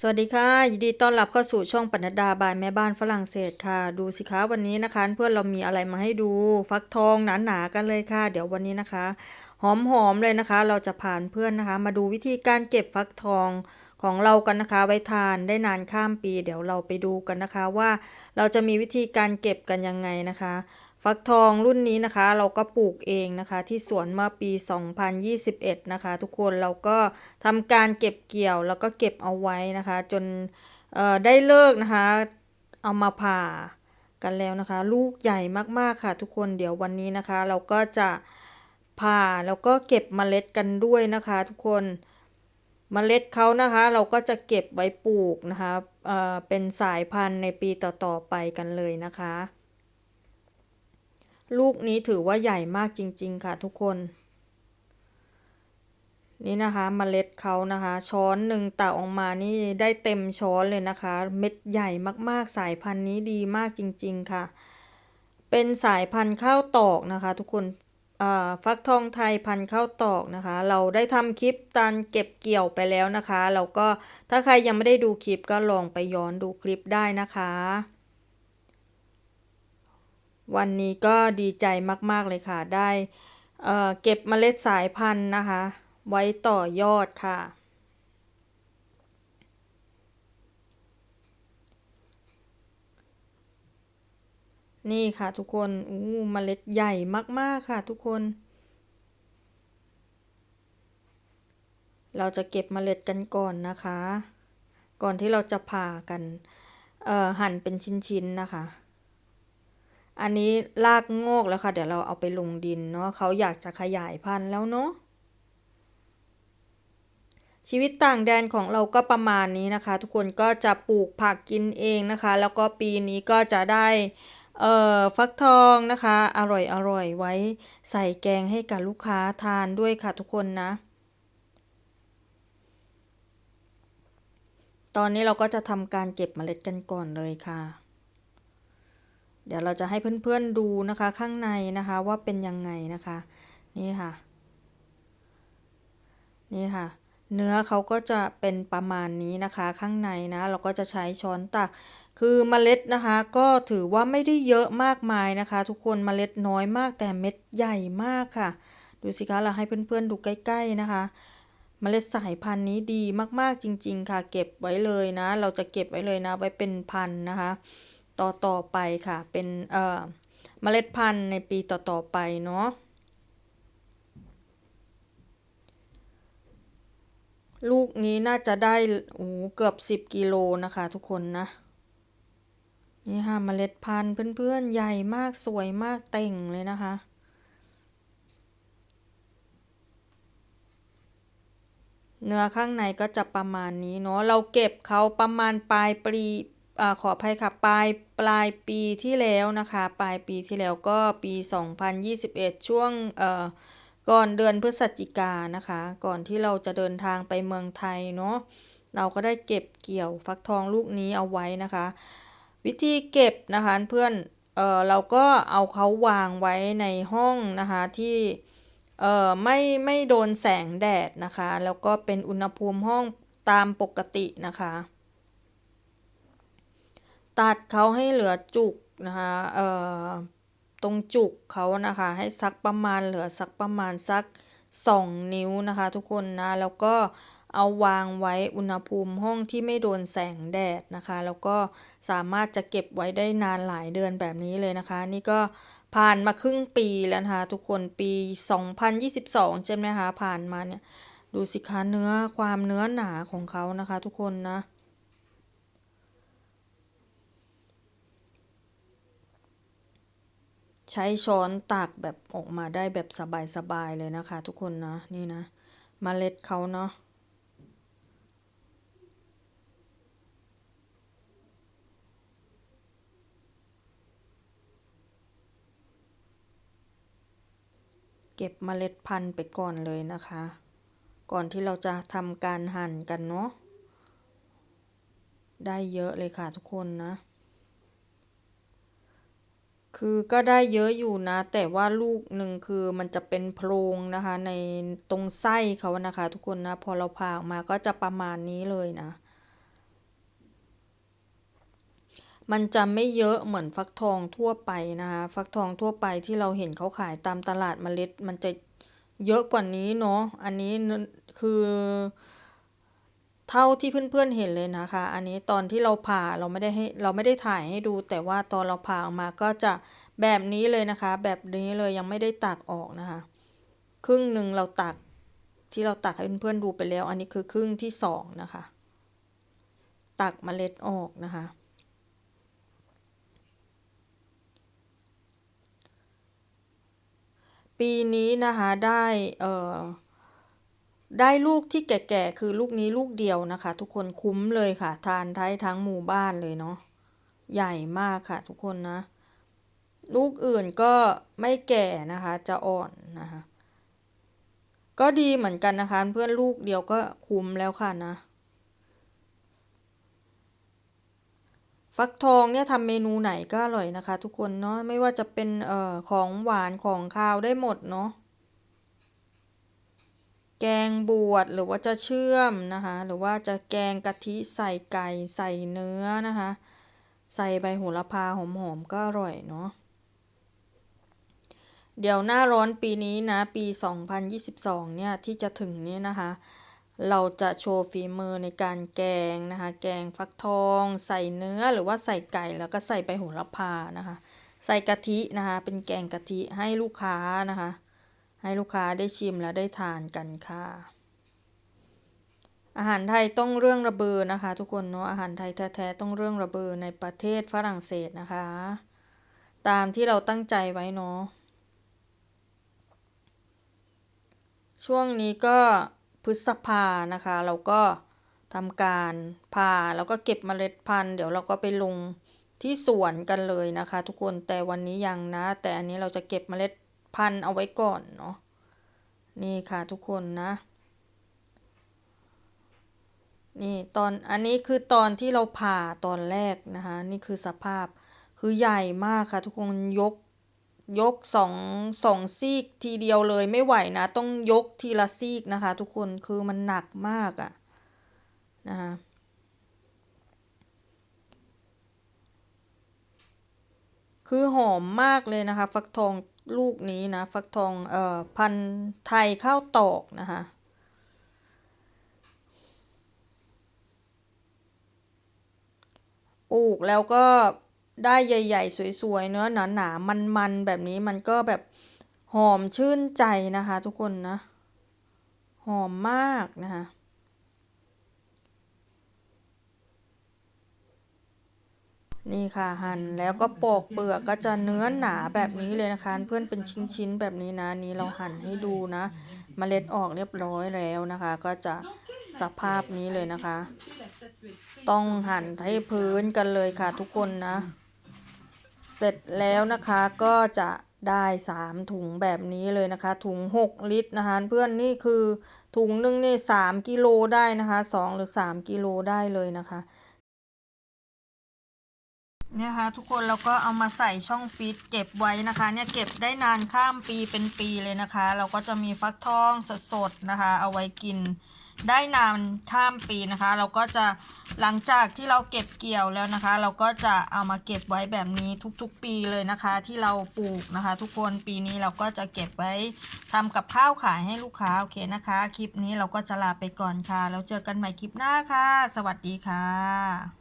สวัสดีค่ะยินดีต้อนรับเข้าสู่ช่องปนัดดาบายแม่บ้านฝรั่งเศสค่ะ ดูสิคะวันนี้นะคะ เพื่อนเรามีอะไรมาให้ดูฟักทองหนาๆกันเลยค่ะ เดี๋ยววันนี้นะคะ หอมๆเลยนะคะ เราจะผ่านเพื่อนนะคะ มาดูวิธีการเก็บฟักทองของเรากันนะคะ ไว้ทานได้นานข้ามปี เดี๋ยวเราไปดูกันนะคะว่าเราจะมีวิธีการเก็บกันยังไงนะคะ ฟักทองรุ่นนี้นะคะ เราก็ปลูกเองนะคะ ที่สวนเมื่อปี 2021 นะคะ ทุกคนเราก็ทำการเก็บเกี่ยวแล้วก็เก็บเอาไว้นะคะ จนได้เลิกนะคะ เอามาผ่ากันแล้วนะคะ ลูกใหญ่มากๆค่ะ ทุกคนเดี๋ยววันนี้นะคะ เราก็จะผ่าแล้วก็เก็บเมล็ดกันด้วยนะคะ ทุกคนเมล็ดเขานะคะ เราก็จะเก็บไว้ปลูกนะคะเเป็นสายพันธุ์ในปีต่อๆไปกันเลยนะคะ ลูกนี้ถือว่าใหญ่มากจริง ๆ ค่ะทุกคน นี่นะคะเมล็ดเขานะคะ ช้อนหนึ่งตักออกมานี่ได้เต็มช้อนเลยนะคะ เม็ดใหญ่มากๆ สายพันธุ์นี้ดีมากจริง ๆ ค่ะ เป็นสายพันธุ์ข้าวตอกนะคะ ทุกคนฟักทองไทยพันธุ์ข้าวตอกนะคะ เราได้ทำคลิปการเก็บเกี่ยวไปแล้วนะคะ เราก็ถ้าใครยังไม่ได้ดูคลิปก็ลองไปย้อนดูคลิปได้นะคะ วันนี้ก็ดีใจมาก ๆ เลยค่ะ ได้เเก็บเมล็ดสายพันธุ์นะคะ ไว้ต่อยอดค่ะ นี่ค่ะทุกคน อู้เมล็ดใหญ่มาก ๆ ค่ะทุกคน เราจะเก็บเมล็ดกันก่อนนะคะ ก่อนที่เราจะผ่ากันหั่นเป็นชิ้น ๆ นะคะ อันนี้รากงอกแล้วค่ะ เดี๋ยวเราเอาไปลงดินเนาะเขาอยากจะขยายพันธุ์แล้วเนาะชีวิตต่างแดนของเราก็ประมาณนี้นะคะ ทุกคนก็จะปลูกผักกินเองนะคะ แล้วก็ปีนี้ก็จะได้เอ่อฟักทองนะคะ อร่อยอร่อยไว้ใส่แกงให้กับลูกค้าทานด้วยค่ะทุกคนนะ ตอนนี้เราก็จะทำการเก็บเมล็ดกันก่อนเลยค่ะ เดี๋ยวเราจะให้เพื่อนๆดูนะคะข้างในนะคะว่าเป็นยังไงนะคะ นี่ค่ะ นี่ค่ะ เนื้อเขาก็จะเป็นประมาณนี้นะคะข้างในนะ เราก็จะใช้ช้อนตัก คือเมล็ดนะคะ ก็ถือว่าไม่ได้เยอะมากมายนะคะ ทุกคนเมล็ดน้อยมากแต่เม็ดใหญ่มากค่ะ ดูสิคะเราให้เพื่อนๆดูใกล้ ๆนะคะเมล็ดสายพันธุ์นี้ดีมากๆจริง ๆ ค่ะ เก็บไว้เลยนะ เราจะเก็บไว้เลยนะ ไว้เป็นพันธุ์นะคะ ต่อต่อไปค่ะ เป็นเอ่อเมล็ดพันธุ์ในปีต่อต่อไปเนาะลูกนี้น่าจะได้โอ้เกือบสิบกิโลนะคะทุกคนนะ นี่ค่ะเมล็ดพันธุ์เพื่อนๆ ใหญ่มากสวยมากเต่งเลยนะคะ เนื้อข้างในก็จะประมาณนี้เนาะเราเก็บเขาประมาณปลายปลี อขออภัยค่ะปลายปลายปีที่แล้วนะคะ ปลายปีที่แล้วก็ปี 2021 ช่วงเอ่อก่อนเดือนพฤศจิกานะคะ ก่อนที่เราจะเดินทางไปเมืองไทยเนาะเราก็ได้เก็บเกี่ยวฟักทองลูกนี้เอาไว้นะคะ วิธีเก็บนะคะเพื่อนเออเราก็เอาเขาวางไว้ในห้องนะคะที่เออไม่ไม่โดนแสงแดดนะคะ แล้วก็เป็นอุณหภูมิห้องตามปกตินะคะ ตัดเขาให้เหลือจุกนะคะเอ่อตรงจุกเขานะคะให้สักประมาณเหลือสักประมาณสักสองนิ้วนะคะทุกคนนะแล้วก็เอาวางไว้อุณหภูมิห้องที่ไม่โดนแสงแดดนะคะ แล้วก็สามารถจะเก็บไว้ได้นานหลายเดือนแบบนี้เลยนะคะ นี่ก็ผ่านมาครึ่งปีแล้วนะคะทุกคนปี 2022 ใช่ไหมคะผ่านมาเนี่ยดูสิคะเนื้อความเนื้อหนาของเขานะคะทุกคนนะ ใช้ช้อนตักแบบออกมาได้แบบสบายๆเลยนะคะ ทุกคนนะนี่นะมเมล็ดเขาเนาะเก็บเมล็ดพันธุ์ไปก่อนเลยนะคะ ก่อนที่เราจะทำการหั่นกันเนาะได้เยอะเลยค่ะทุกคนนะ คือก็ได้เยอะอยู่นะ แต่ว่าลูกหนึ่งคือมันจะเป็นโพรงนะคะ ในตรงไส้เขานะคะ ทุกคนนะ พอเราผ่าออกมาก็จะประมาณนี้เลยนะ มันจะไม่เยอะเหมือนฟักทองทั่วไปนะคะ ฟักทองทั่วไปที่เราเห็นเขาขายตามตลาดมเมล็ด มันจะเยอะกว่านี้เนาะอันนี้คือ เท่าที่เพื่อนๆเห็นเลยนะคะ อันนี้ตอนที่เราผ่าเราไม่ได้ให้เราไม่ได้ถ่ายให้ดู แต่ว่าตอนเราผ่าออกมาก็จะแบบนี้เลยนะคะ แบบนี้เลยยังไม่ได้ตักออกนะคะ ครึ่งหนึ่งเราตักที่เราตักให้เพื่อนๆดูไปแล้ว อันนี้คือครึ่งที่สองนะคะ ตักเมล็ดออกนะคะ ปีนี้นะคะได้เอ่อ ได้ลูกที่แก่ๆคือลูกนี้ลูกเดียวนะคะ ทุกคนคุ้มเลยค่ะ ทานได้ทั้งหมู่บ้านเลยเนาะใหญ่มากค่ะ ทุกคนนะ ลูกอื่นก็ไม่แก่นะคะ จะอ่อนนะคะ ก็ดีเหมือนกันนะคะ เพื่อนลูกเดียวก็คุ้มแล้วค่ะนะ ฟักทองเนี่ยทำเมนูไหนก็อร่อยนะคะ ทุกคนเนาะไม่ว่าจะเป็นเอ่อของหวานของคาวได้หมดเนาะ แกงบวชหรือว่าจะเชื่อมนะคะ หรือว่าจะแกงกะทิใส่ไก่ใส่เนื้อนะคะ ใส่ใบโหระพาหอมๆก็อร่อยเนาะเดี๋ยวหน้าร้อนปีนี้นะ ปี 2022 เนี่ย ที่จะถึงนี้นะคะ เราจะโชว์ฝีมือในการแกงนะคะ แกงฟักทอง ใส่เนื้อหรือว่าใส่ไก่แล้วก็ใส่ใบโหระพานะคะ ใส่กะทินะคะ เป็นแกงกะทิให้ลูกค้านะคะ ให้ลูกค้าได้ชิมและได้ทานกันค่ะ อาหารไทยต้องเรื่องระเบือนะคะ ทุกคนเนาะอาหารไทยแท้ๆต้องเรื่องระเบือในประเทศฝรั่งเศสนะคะ ตามที่เราตั้งใจไว้เนาะช่วงนี้ก็พฤษภานะคะ เราก็ทำการผ่าแล้วก็เก็บเมล็ดพันธุ์ เดี๋ยวเราก็ไปลงที่สวนกันเลยนะคะ ทุกคนแต่วันนี้ยังนะ แต่อันนี้เราจะเก็บเมล็ด พันเอาไว้ก่อนเนาะนี่ค่ะทุกคนนะ นี่ตอนอันนี้คือตอนที่เราผ่าตอนแรกนะคะ นี่คือสภาพคือใหญ่มากค่ะ ทุกคนยกยกสองสองซีกทีเดียวเลยไม่ไหวนะ ต้องยกทีละซีกนะคะ ทุกคนคือมันหนักมากอะ่ะนะคะ คือหอมมากเลยนะคะ ฟักทองลูกนี้นะ ฟักทองเอ่อพันไทยข้าวตอกนะคะปลูกแล้วก็ได้ใหญ่ ๆ สวย ๆ เนื้อหนาๆมัน ๆ แบบนี้มันก็แบบหอมชื่นใจนะคะ ทุกคนนะ หอมมากนะคะ นี่ค่ะหั่นแล้วก็ปอกเปลือกก็จะเนื้อหนาแบบนี้เลยนะคะ เพื่อนเป็นชิ้นๆแบบนี้นะนี้เราหั่นให้ดูนะมเมล็ดออกเรียบร้อยแล้วนะคะ ก็จะสภาพนี้เลยนะคะ ต้องหั่นให้พื้นกันเลยค่ะทุกคนนะ เสร็จแล้วนะคะก็จะได้สามถุงแบบนี้เลยนะคะ ถุงหกลิตรนะคะ เพื่อนนี่คือถุงหนึ่งนี่สามกิโลได้นะคะสองหรือสามกิโลได้เลยนะคะ เนี่ยค่ะทุกคนเราก็เอามาใส่ช่องฟีดเก็บไว้นะคะ เนี่ยเก็บได้นานข้ามปีเป็นปีเลยนะคะ เราก็จะมีฟักทองสดๆนะคะ เอาไว้กินได้นานข้ามปีนะคะ เราก็จะหลังจากที่เราเก็บเกี่ยวแล้วนะคะ เราก็จะเอามาเก็บไว้แบบนี้ทุกๆปีเลยนะคะ ที่เราปลูกนะคะ ทุกคนปีนี้เราก็จะเก็บไว้ทำกับข้าวขายให้ลูกค้าโอเคนะคะ คลิปนี้เราก็จะลาไปก่อนค่ะ แล้วเจอกันใหม่คลิปหน้าค่ะ สวัสดีค่ะ